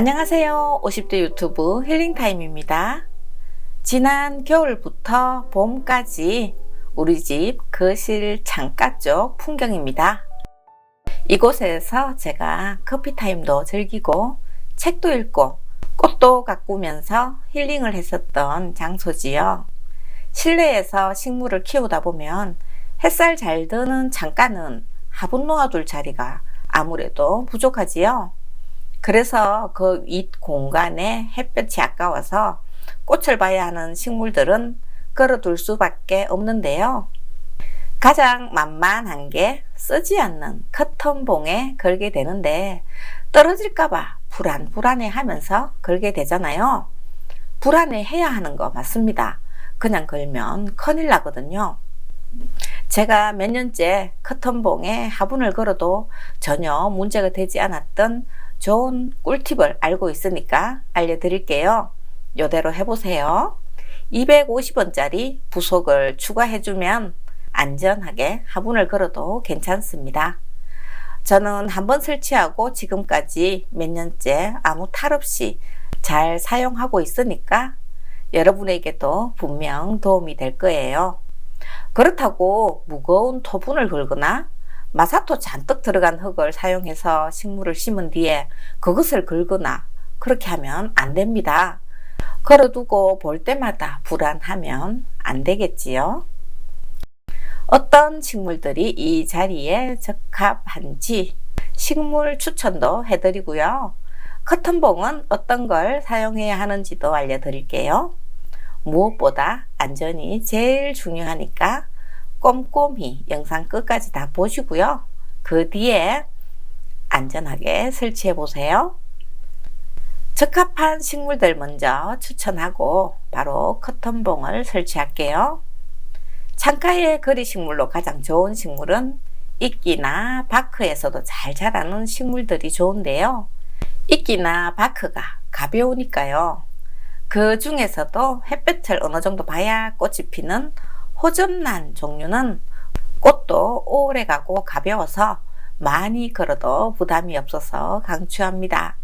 안녕하세요. 50대 유튜브 힐링타임입니다. 지난 겨울부터 봄까지 우리 집 거실 창가 쪽 풍경입니다. 이곳에서 제가 커피타임도 즐기고 책도 읽고 꽃도 가꾸면서 힐링을 했었던 장소지요. 실내에서 식물을 키우다 보면 햇살 잘 드는 창가는 화분 놓아둘 자리가 아무래도 부족하지요. 그래서 그 윗 공간에 햇볕이 아까워서 꽃을 봐야 하는 식물들은 걸어둘 수밖에 없는데요. 가장 만만한 게 쓰지 않는 커튼봉에 걸게 되는데 떨어질까봐 불안불안해 하면서 걸게 되잖아요. 불안해 해야 하는 거 맞습니다. 그냥 걸면 큰일 나거든요. 제가 몇 년째 커튼봉에 화분을 걸어도 전혀 문제가 되지 않았던 좋은 꿀팁을 알고 있으니까 알려드릴게요. 이대로 해보세요. 250원짜리 부속을 추가해주면 안전하게 화분을 걸어도 괜찮습니다. 저는 한 번 설치하고 지금까지 몇 년째 아무 탈 없이 잘 사용하고 있으니까 여러분에게도 분명 도움이 될 거예요. 그렇다고 무거운 토분을 걸거나 마사토 잔뜩 들어간 흙을 사용해서 식물을 심은 뒤에 그것을 긁거나 그렇게 하면 안 됩니다. 걸어두고 볼 때마다 불안하면 안 되겠지요. 어떤 식물들이 이 자리에 적합한지 식물 추천도 해드리고요. 커튼봉은 어떤 걸 사용해야 하는지도 알려드릴게요. 무엇보다 안전이 제일 중요하니까 꼼꼼히 영상 끝까지 다 보시고요. 그 뒤에 안전하게 설치해 보세요. 적합한 식물들 먼저 추천하고 바로 커튼봉을 설치할게요. 창가에 거리 식물로 가장 좋은 식물은 이끼나 바크에서도 잘 자라는 식물들이 좋은데요. 이끼나 바크가 가벼우니까요. 그 중에서도 햇볕을 어느 정도 봐야 꽃이 피는 호접란 종류는 꽃도 오래 가고 가벼워서 많이 걸어도 부담이 없어서 강추합니다.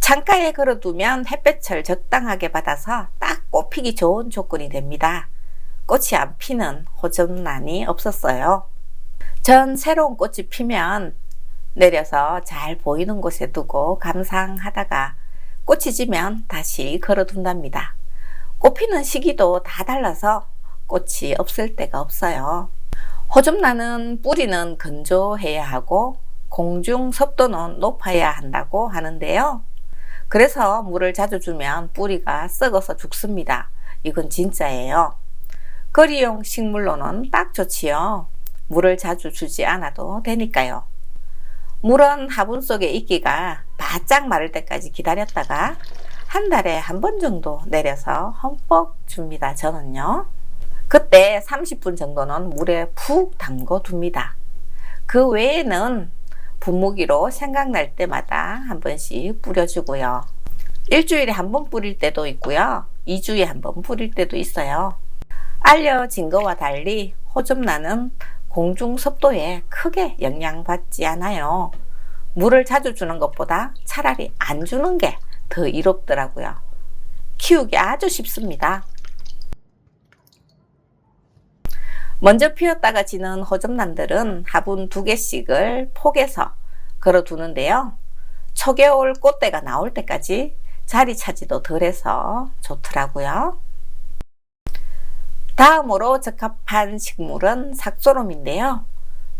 창가에 걸어두면 햇볕을 적당하게 받아서 딱 꽃피기 좋은 조건이 됩니다. 꽃이 안 피는 호접란이 없었어요. 전 새로운 꽃이 피면 내려서 잘 보이는 곳에 두고 감상하다가 꽃이 지면 다시 걸어둔답니다. 꽃피는 시기도 다 달라서 꽃이 없을 때가 없어요. 호접란은 뿌리는 건조해야 하고 공중 섭도는 높아야 한다고 하는데요. 그래서 물을 자주 주면 뿌리가 썩어서 죽습니다. 이건 진짜예요. 거리용 식물로는 딱 좋지요. 물을 자주 주지 않아도 되니까요. 물은 화분 속에 있기가 바짝 마를 때까지 기다렸다가 한 달에 한 번 정도 내려서 흠뻑 줍니다. 저는요. 그때 30분 정도는 물에 푹 담궈 둡니다. 그 외에는 분무기로 생각날 때마다 한 번씩 뿌려주고요. 일주일에 한 번 뿌릴 때도 있고요. 2주에 한 번 뿌릴 때도 있어요. 알려진 것과 달리 호접란은 공중 습도에 크게 영향받지 않아요. 물을 자주 주는 것보다 차라리 안 주는 게 더 이롭더라고요. 키우기 아주 쉽습니다. 먼저 피었다가 지는 호접란들은 화분 두 개씩을 폭에서 걸어 두는데요. 초겨울 꽃대가 나올 때까지 자리 차지도 덜해서 좋더라고요. 다음으로 적합한 식물은 삭소롬인데요.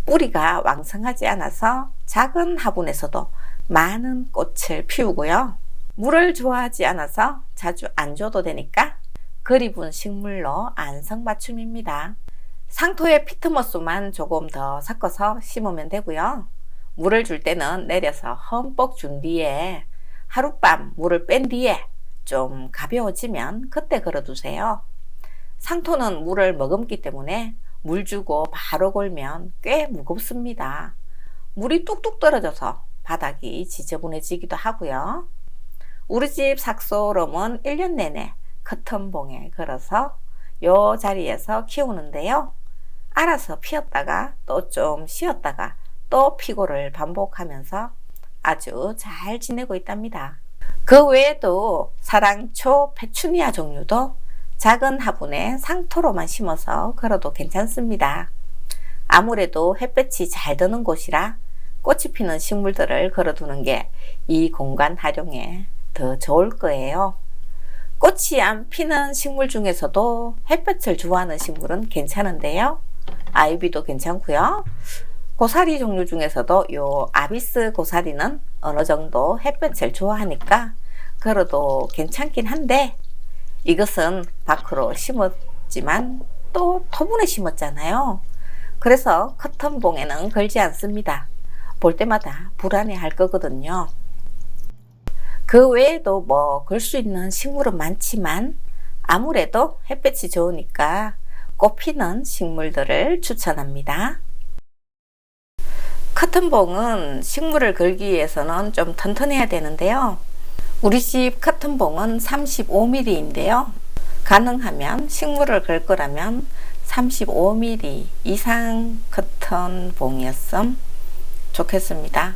뿌리가 왕성하지 않아서 작은 화분에서도 많은 꽃을 피우고요. 물을 좋아하지 않아서 자주 안 줘도 되니까 그리분 식물로 안성맞춤입니다. 상토에 피트모스만 조금 더 섞어서 심으면 되고요. 물을 줄 때는 내려서 흠뻑 준 뒤에 하룻밤 물을 뺀 뒤에 좀 가벼워지면 그때 걸어두세요. 상토는 물을 머금기 때문에 물 주고 바로 걸면 꽤 무겁습니다. 물이 뚝뚝 떨어져서 바닥이 지저분해지기도 하고요. 우리 집 삭소롬은 1년 내내 커튼봉에 걸어서 요 자리에서 키우는데요. 알아서 피었다가 또 좀 쉬었다가 또 피고를 반복하면서 아주 잘 지내고 있답니다. 그 외에도 사랑초, 페추니아 종류도 작은 화분에 상토로만 심어서 걸어도 괜찮습니다. 아무래도 햇볕이 잘 드는 곳이라 꽃이 피는 식물들을 걸어두는 게 이 공간 활용에 더 좋을 거예요. 꽃이 안 피는 식물 중에서도 햇볕을 좋아하는 식물은 괜찮은데요. 아이비도 괜찮고요. 고사리 종류 중에서도 요 아비스 고사리는 어느 정도 햇볕을 좋아하니까 걸어도 괜찮긴 한데 이것은 밖으로 심었지만 또 토분에 심었잖아요. 그래서 커튼봉에는 걸지 않습니다. 볼 때마다 불안해 할 거거든요. 그 외에도 뭐 걸 수 있는 식물은 많지만 아무래도 햇볕이 좋으니까 꽃 피는 식물들을 추천합니다. 커튼봉은 식물을 걸기 위해서는 좀 튼튼해야 되는데요. 우리 집 커튼봉은 35mm인데요. 가능하면 식물을 걸 거라면 35mm 이상 커튼봉이었음 좋겠습니다.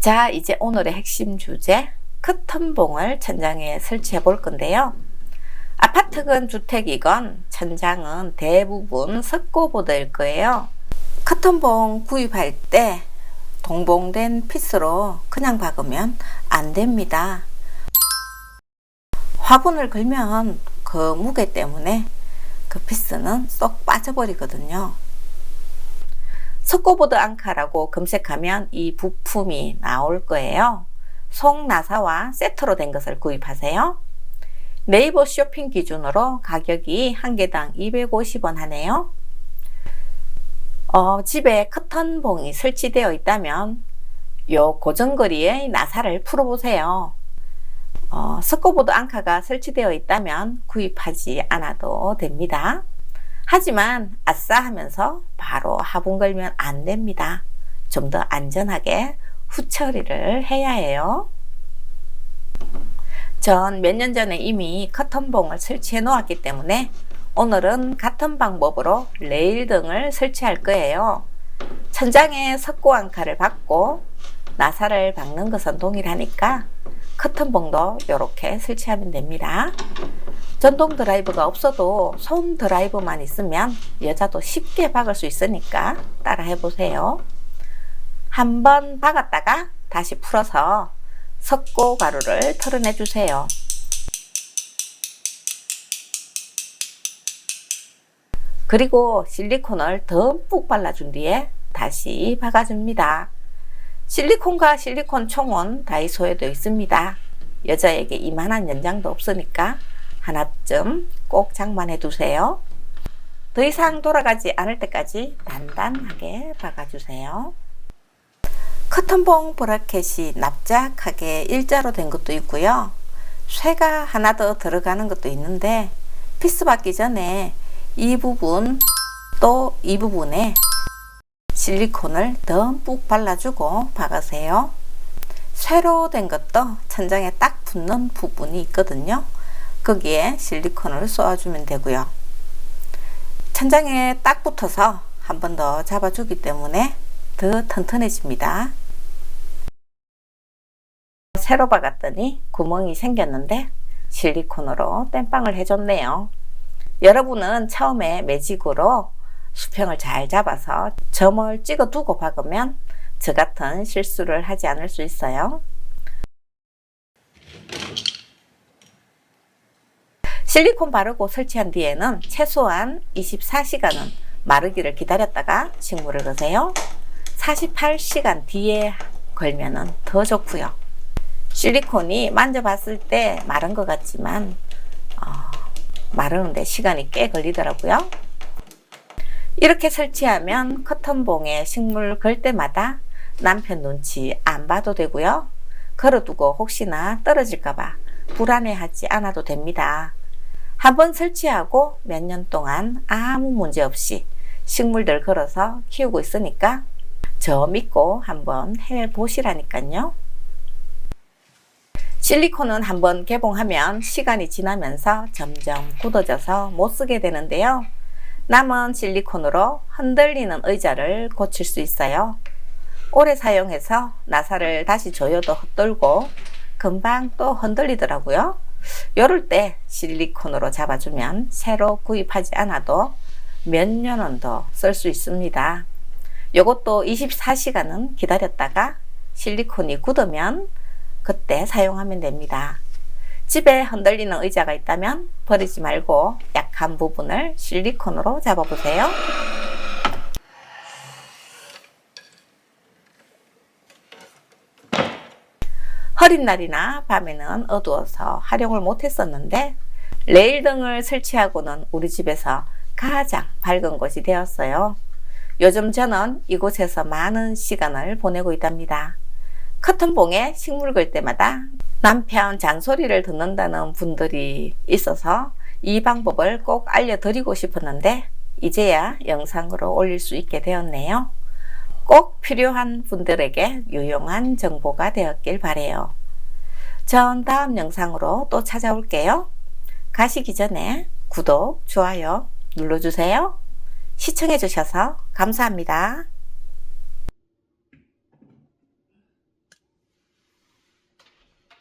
자, 이제 오늘의 핵심 주제 커튼봉을 천장에 설치해 볼 건데요. 아파트건 주택이건 천장은 대부분 석고보드일 거예요. 커튼봉 구입할 때 동봉된 피스로 그냥 박으면 안 됩니다. 화분을 걸면 그 무게 때문에 그 피스는 쏙 빠져버리거든요. 석고보드 앙카라고 검색하면 이 부품이 나올 거예요. 송나사와 세트로 된 것을 구입하세요. 네이버 쇼핑 기준으로 가격이 한 개당 250원 하네요. 어, 집에 커튼봉이 설치되어 있다면 요 고정거리의 나사를 풀어보세요. 어, 석고보드 앙카가 설치되어 있다면 구입하지 않아도 됩니다. 하지만 아싸 하면서 바로 화분 걸면 안 됩니다. 좀 더 안전하게 후처리를 해야 해요. 전 몇 년 전에 이미 커튼봉을 설치해 놓았기 때문에 오늘은 같은 방법으로 레일 등을 설치할 거예요. 천장에 석고 앙카를 박고 나사를 박는 것은 동일하니까 커튼봉도 이렇게 설치하면 됩니다. 전동 드라이브가 없어도 손 드라이브만 있으면 여자도 쉽게 박을 수 있으니까 따라 해보세요. 한번 박았다가 다시 풀어서 석고 가루를 털어내 주세요. 그리고 실리콘을 듬뿍 발라준 뒤에 다시 박아줍니다. 실리콘과 실리콘 총은 다이소에도 있습니다. 여자에게 이만한 연장도 없으니까 하나쯤 꼭 장만해 두세요. 더 이상 돌아가지 않을 때까지 단단하게 박아주세요. 커튼봉 브라켓이 납작하게 일자로 된 것도 있고요. 쇠가 하나 더 들어가는 것도 있는데 피스 받기 전에 이 부분 또 이 부분에 실리콘을 듬뿍 발라주고 박으세요. 쇠로 된 것도 천장에 딱 붙는 부분이 있거든요. 거기에 실리콘을 쏘아주면 되고요. 천장에 딱 붙어서 한 번 더 잡아주기 때문에 더 튼튼해집니다. 새로 박았더니 구멍이 생겼는데 실리콘으로 땜빵을 해줬네요. 여러분은 처음에 매직으로 수평을 잘 잡아서 점을 찍어 두고 박으면 저 같은 실수를 하지 않을 수 있어요. 실리콘 바르고 설치한 뒤에는 최소한 24시간은 마르기를 기다렸다가 식물을 넣으세요. 48시간 뒤에 걸면은 더 좋고요. 실리콘이 만져봤을 때 마른 것 같지만 어, 마르는데 시간이 꽤 걸리더라고요. 이렇게 설치하면 커튼봉에 식물 걸 때마다 남편 눈치 안 봐도 되고요. 걸어두고 혹시나 떨어질까봐 불안해하지 않아도 됩니다. 한번 설치하고 몇 년 동안 아무 문제 없이 식물들 걸어서 키우고 있으니까 저 믿고 한번 해 보시라니까요. 실리콘은 한번 개봉하면 시간이 지나면서 점점 굳어져서 못 쓰게 되는데요. 남은 실리콘으로 흔들리는 의자를 고칠 수 있어요. 오래 사용해서 나사를 다시 조여도 헛돌고 금방 또 흔들리더라고요. 이럴 때 실리콘으로 잡아주면 새로 구입하지 않아도 몇 년은 더 쓸 수 있습니다. 이것도 24시간은 기다렸다가 실리콘이 굳으면 그때 사용하면 됩니다. 집에 흔들리는 의자가 있다면 버리지 말고 약한 부분을 실리콘으로 잡아보세요. 흐린 날이나 밤에는 어두워서 활용을 못했었는데 레일 등을 설치하고는 우리 집에서 가장 밝은 곳이 되었어요. 요즘 저는 이곳에서 많은 시간을 보내고 있답니다. 커튼봉에 식물 걸 때마다 남편 잔소리를 듣는다는 분들이 있어서 이 방법을 꼭 알려드리고 싶었는데 이제야 영상으로 올릴 수 있게 되었네요. 꼭 필요한 분들에게 유용한 정보가 되었길 바래요. 전 다음 영상으로 또 찾아올게요. 가시기 전에 구독, 좋아요 눌러주세요. 시청해주셔서 감사합니다.